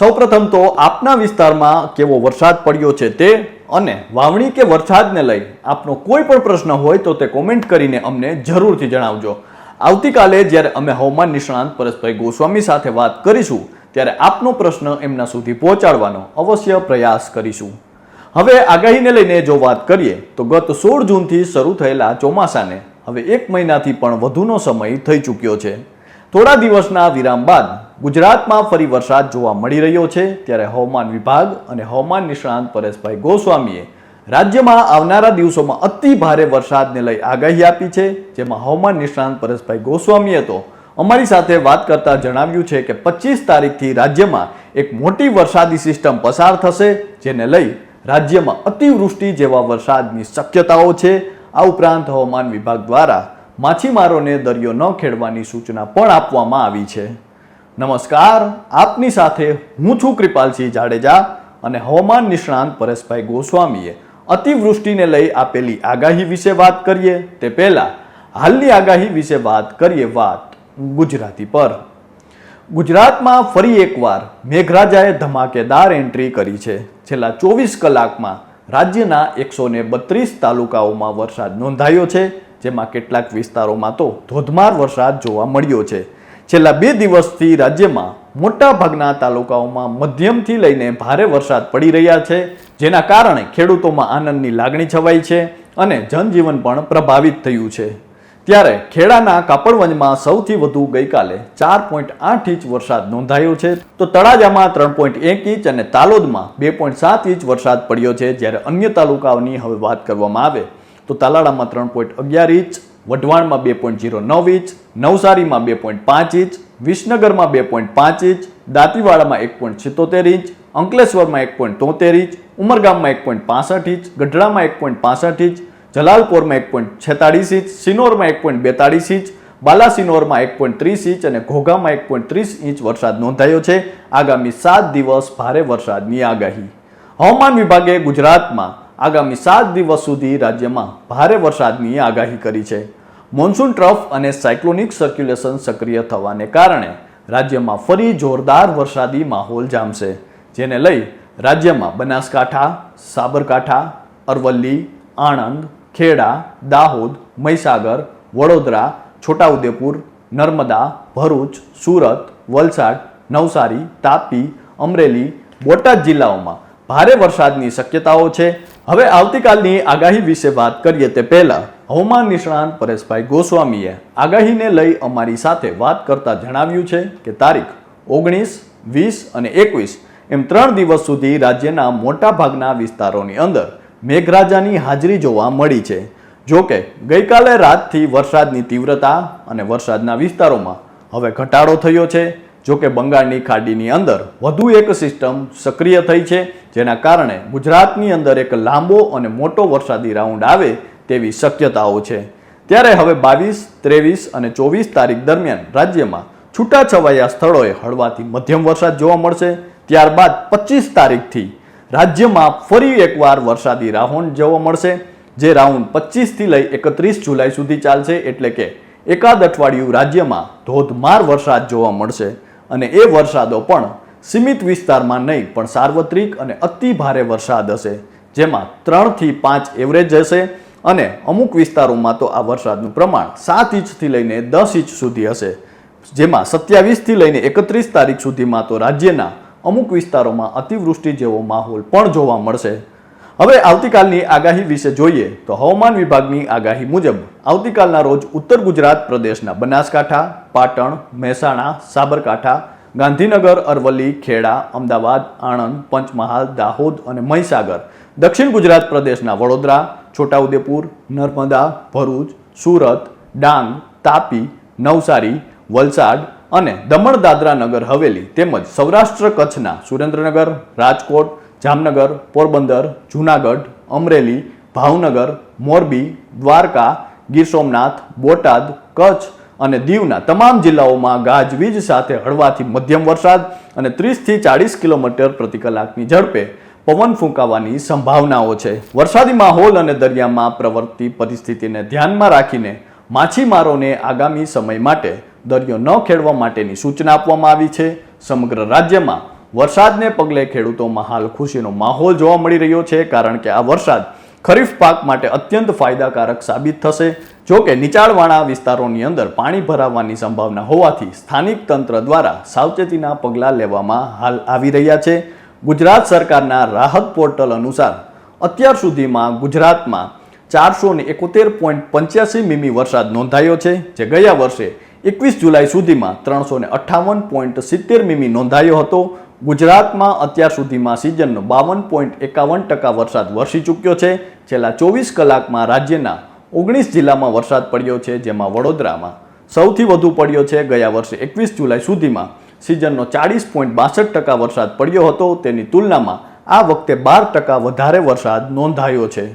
સૌપ્રથમ તો આપના વિસ્તારમાં કેવો વરસાદ પડ્યો છે તે અને વાવણી કે વરસાદને લઈ આપનો કોઈ પણ પ્રશ્ન હોય તો તે કોમેન્ટ કરીને અમને જરૂરથી જણાવજો. આવતીકાલે જ્યારે અમે હવામાન નિષ્ણાંત પરેશભાઈ ગોસ્વામી સાથે વાત કરીશું, ત્યારે આપનો પ્રશ્ન એમના સુધી પહોંચાડવાનો અવશ્ય પ્રયાસ કરીશું. હવે આગાહીને લઈને જો વાત કરીએ, તો ગત સોળ જૂનથી શરૂ થયેલા ચોમાસાને હવે એક મહિનાથી પણ વધુનો સમય થઈ ચૂક્યો છે. થોડા દિવસના વિરામ બાદ ગુજરાતમાં ફરી વરસાદ જોવા મળી રહ્યો છે. ત્યારે હવામાન વિભાગ અને હવામાન નિષ્ણાંત પરેશભાઈ ગોસ્વામીએ રાજ્યમાં આવનારા દિવસોમાં અતિ ભારે વરસાદને લઈ આગાહી આપી છે. જેમાં હવામાન નિષ્ણાંત પરેશભાઈ ગોસ્વામીએ તો અમારી સાથે વાત કરતા જણાવ્યું છે કે પચીસ તારીખથી રાજ્યમાં એક મોટી વરસાદી સિસ્ટમ પસાર થશે, જેને લઈ રાજ્યમાં અતિવૃષ્ટિ જેવા વરસાદની શક્યતાઓ છે. આ ઉપરાંત હવામાન વિભાગ દ્વારા માછીમારોને દરિયો ન ખેડવાની સૂચના પણ આપવામાં આવી છે. નમસ્કાર, આપની સાથે હું છું કૃપાલસિંહ જાડેજા અને હવામાન નિષ્ણાંત પરેશભાઈ ગોસ્વામીએ અતિવૃષ્ટિને લઈ આપેલી આગાહી વિશે વાત કરીએ તે પહેલાં હાલની આગાહી વિશે વાત કરીએ વાત ગુજરાતી પર. ગુજરાતમાં ફરી એકવાર મેઘરાજાએ ધમાકેદાર એન્ટ્રી કરી છે. છેલ્લા ચોવીસ કલાકમાં રાજ્યના એકસો ને બત્રીસ તાલુકાઓમાં વરસાદ નોંધાયો છે, જેમાં કેટલાક વિસ્તારોમાં તો ધોધમાર વરસાદ જોવા મળ્યો છે. છેલ્લા બે દિવસથી રાજ્યમાં મોટા ભાગના તાલુકાઓમાં મધ્યમથી લઈને ભારે વરસાદ પડી રહ્યા છે, જેના કારણે ખેડૂતોમાં આનંદની લાગણી છવાઈ છે અને જનજીવન પણ પ્રભાવિત થયું છે. ત્યારે ખેડાના કાપડવંજમાં સૌથી વધુ ગઈકાલે ચાર પોઈન્ટ આઠ ઇંચ વરસાદ નોંધાયો છે. તો તળાજામાં ત્રણ પોઈન્ટ એક ઇંચ અને તાલોદમાં બે પોઈન્ટ સાત ઇંચ વરસાદ પડ્યો છે, જ્યારે અન્ય તાલુકાઓની હવે વાત કરવામાં આવે તો તાલાળામાં ત્રણ પોઈન્ટ અગિયાર ઇંચ વઢવાણમાં બે પોઈન્ટ જીરો નવ ઇંચ, નવસારીમાં બે પોઈન્ટ પાંચ ઇંચ, વિસનગરમાં બે પોઈન્ટ પાંચ ઇંચ, દાંતીવાડામાં એક પોઈન્ટ સિત્તોતેર ઇંચ, અંકલેશ્વરમાં એક પોઈન્ટ તોતેર ઇંચ, ઉમરગામમાં એક પોઈન્ટ પાસઠ ઇંચ, ગઢડામાં એક પોઈન્ટ પાસઠ ઇંચ, જલાલપોરમાં એક પોઈન્ટ છેતાળીસ ઇંચ, સિનોરમાં એક પોઈન્ટ બેતાળીસ ઇંચ, બાલાસિનોરમાં એક પોઈન્ટ ત્રીસ ઇંચ અને ઘોઘામાં એક પોઈન્ટ ત્રીસ ઇંચ વરસાદ નોંધાયો છે. આગામી સાત દિવસ ભારે વરસાદની આગાહી. હવામાન વિભાગે ગુજરાતમાં આગામી સાત દિવસ સુધી રાજ્યમાં ભારે વરસાદની આગાહી કરી છે. મોન્સૂન ટ્રફ અને સાયક્લોનિક સર્ક્યુલેશન સક્રિય થવાને કારણે રાજ્યમાં ફરી જોરદાર વરસાદી માહોલ જામશે, જેને લઈ રાજ્યમાં બનાસકાંઠા, સાબરકાંઠા, અરવલ્લી, આણંદ, ખેડા, દાહોદ, મહીસાગર, વડોદરા, છોટાઉદેપુર, નર્મદા, ભરૂચ, સુરત, વલસાડ, નવસારી, તાપી, અમરેલી, બોટાદ જિલ્લાઓમાં ભારે વરસાદની શક્યતાઓ છે. હવે આવતીકાલની આગાહી વિશે વાત કરીએ તે પહેલા, હવામાન નિષ્ણાંત પરેશભાઈ ગોસ્વામીએ આગાહીને લઈ અમારી સાથે વાત કરતા જણાવ્યું છે કે તારીખ ઓગણીસ, વીસ અને એકવીસ એમ ત્રણ દિવસ સુધી રાજ્યના મોટાભાગના વિસ્તારોની અંદર મેઘરાજાની હાજરી જોવા મળી છે. જો કે, ગઈકાલે રાતથી વરસાદની તીવ્રતા અને વરસાદના વિસ્તારોમાં હવે ઘટાડો થયો છે. જો કે બંગાળની ખાડીની અંદર વધુ એક સિસ્ટમ સક્રિય થઈ છે, જેના કારણે ગુજરાતની અંદર એક લાંબો અને મોટો વરસાદી રાઉન્ડ આવે તેવી શક્યતાઓ છે. ત્યારે હવે બાવીસ, ત્રેવીસ અને ચોવીસ તારીખ દરમિયાન રાજ્યમાં છૂટાછવાયા સ્થળોએ હળવાથી મધ્યમ વરસાદ જોવા મળશે. ત્યારબાદ પચીસ તારીખથી રાજ્યમાં ફરી એકવાર વરસાદી રાઉન્ડ જોવા મળશે, જે રાઉન્ડ પચીસથી લઈ એકત્રીસ જુલાઈ સુધી ચાલશે, એટલે કે એકાદ અઠવાડિયું રાજ્યમાં ધોધમાર વરસાદ જોવા મળશે. અને એ વરસાદો પણ સીમિત વિસ્તારમાં નહીં, પણ સાર્વત્રિક અને અતિ ભારે વરસાદ હશે, જેમાં ત્રણથી પાંચ એવરેજ હશે અને અમુક વિસ્તારોમાં તો આ વરસાદનું પ્રમાણ સાત ઇંચથી લઈને દસ ઇંચ સુધી હશે, જેમાં સત્યાવીસથી લઈને એકત્રીસ તારીખ સુધીમાં તો રાજ્યના અમુક વિસ્તારોમાં અતિવૃષ્ટિ જેવો માહોલ પણ જોવા મળશે. હવે આવતીકાલની આગાહી વિશે જોઈએ તો હવામાન વિભાગની આગાહી મુજબ આવતીકાલના રોજ ઉત્તર ગુજરાત પ્રદેશના બનાસકાંઠા, પાટણ, મહેસાણા, સાબરકાંઠા, ગાંધીનગર, અરવલ્લી, ખેડા, અમદાવાદ, આણંદ, પંચમહાલ, દાહોદ અને મહીસાગર, દક્ષિણ ગુજરાત પ્રદેશના વડોદરા, છોટાઉદેપુર, નર્મદા, ભરૂચ, સુરત, ડાંગ, તાપી, નવસારી, વલસાડ અને દમણ દાદરા નગર હવેલી તેમજ સૌરાષ્ટ્ર કચ્છના સુરેન્દ્રનગર, રાજકોટ જામનગર, પોરબંદર, જૂનાગઢ, અમરેલી, ભાવનગર, મોરબી, દ્વારકા, ગીર સોમનાથ, બોટાદ, કચ્છ અને દીવના તમામ જિલ્લાઓમાં ગાજવીજ સાથે હળવાથી મધ્યમ વરસાદ અને ત્રીસથી ચાળીસ કિલોમીટર પ્રતિ કલાકની ઝડપે પવન ફૂંકાવાની સંભાવનાઓ છે. વરસાદી માહોલ અને દરિયામાં પ્રવર્તતી પરિસ્થિતિને ધ્યાનમાં રાખીને માછીમારોને આગામી સમય માટે દરિયો ન ખેડવા માટેની સૂચના આપવામાં આવી છે. સમગ્ર રાજ્યમાં વરસાદને પગલે ખેડૂતોમાં હાલ ખુશીનો માહોલ જોવા મળી રહ્યો છે, કારણ કે આ વરસાદ ખરીફ પાક માટે અત્યંત ફાયદાકારક સાબિત થશે. જો કે નીચાણવાળા વિસ્તારોની અંદર પાણી ભરાવાની સંભાવના હોવાથી સ્થાનિક તંત્ર દ્વારા સાવચેતીના પગલાં લેવામાં હાલ આવી રહ્યા છે. ગુજરાત સરકારના રાહત પોર્ટલ અનુસાર અત્યાર સુધીમાં ગુજરાતમાં ચારસો ને એકોતેર પોઈન્ટ પંચ્યાસી મીમી વરસાદ નોંધાયો છે, જે ગયા વર્ષે એકવીસ જુલાઈ સુધીમાં ત્રણસો ને અઠ્ઠાવન પોઈન્ટ સિત્તેર મીમી નોંધાયો હતો. ગુજરાતમાં અત્યાર સુધીમાં સિઝનનો બાવન પોઈન્ટ એકાવન ટકા વરસાદ વરસી ચૂક્યો છે. છેલ્લા ચોવીસ કલાકમાં રાજ્યના ઓગણીસ જિલ્લામાં વરસાદ પડ્યો છે, જેમાં વડોદરામાં સૌથી વધુ પડ્યો છે. ગયા વર્ષે એકવીસ જુલાઈ સુધીમાં સિઝનનો ચાળીસ પોઈન્ટ બાસઠ ટકા વરસાદ પડ્યો હતો. તેની તુલનામાં આ વખતે બાર ટકા વધારે વરસાદ નોંધાયો છે.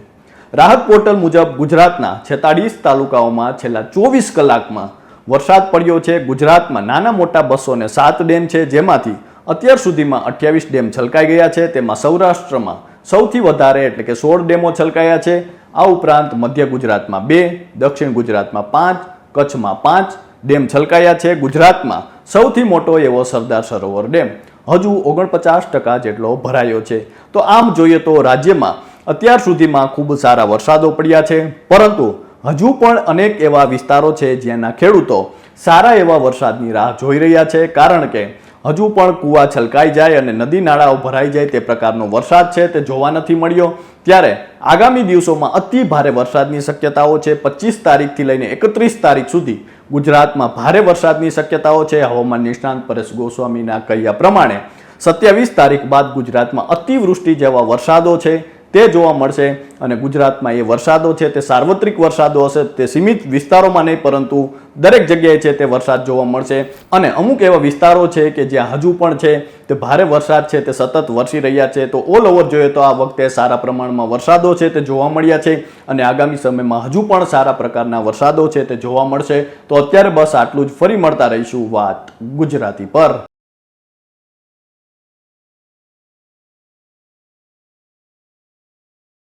રાહત પોર્ટલ મુજબ ગુજરાતના છેતાળીસ તાલુકાઓમાં છેલ્લા ચોવીસ કલાકમાં વરસાદ પડ્યો છે. ગુજરાતમાં નાના મોટા બસો સાત ડેમ છે, જેમાંથી અત્યાર સુધીમાં અઠ્યાવીસ ડેમ છલકાઈ ગયા છે. તેમાં સૌરાષ્ટ્રમાં સૌથી વધારે એટલે કે સોળ ડેમો છલકાયા છે. આ ઉપરાંત મધ્ય ગુજરાતમાં બે, દક્ષિણ ગુજરાતમાં પાંચ, કચ્છમાં પાંચ ડેમ છલકાયા છે. ગુજરાતમાં સૌથી મોટો એવો સરદાર સરોવર ડેમ હજુ ઓગણપચાસ ટકા જેટલો ભરાયો છે. તો આમ જોઈએ તો રાજ્યમાં અત્યાર સુધીમાં ખૂબ સારા વરસાદો પડ્યા છે. પરંતુ હજુ પણ અનેક એવા વિસ્તારો છે જ્યાંના ખેડૂતો સારા એવા વરસાદની રાહ જોઈ રહ્યા છે. કારણ કે હજુ પણ કૂવા છલકાઈ જાય અને નદી નાળાઓ ભરાઈ જાય તે પ્રકારનો વરસાદ છે તે જોવા નથી મળ્યો. ત્યારે આગામી દિવસોમાં અતિ ભારે વરસાદની શક્યતાઓ છે. પચીસ તારીખથી લઈને એકત્રીસ તારીખ સુધી ગુજરાતમાં ભારે વરસાદની શક્યતાઓ છે. હવામાન નિષ્ણાંત પરેશ ગોસ્વામીના કહ્યા પ્રમાણે સત્યાવીસ તારીખ બાદ ગુજરાતમાં અતિવૃષ્ટિ જેવા વરસાદો છે. તે જોવા મળશે અને ગુજરાતમાં એ વરસાદો છે, તે સાર્વત્રિક વરસાદો હશે, તે સીમિત વિસ્તારોમાં નહીં, પરંતુ દરેક જગ્યાએ છે તે વરસાદ જોવા મળશે. અને અમુક એવા વિસ્તારો છે કે જ્યાં હજુ પણ છે તે ભારે વરસાદ છે, તે સતત વરસી રહ્યા છે. તો ઓલ ઓવર જોઈએ તો આ વખતે સારા પ્રમાણમાં વરસાદો છે તે જોવા મળ્યા છે અને આગામી સમયમાં હજુ પણ સારા પ્રકારના વરસાદો છે તે જોવા મળશે. તો અત્યારે બસ આટલું જ. ફરી મળતા રહીશું વાત ગુજરાતી પર.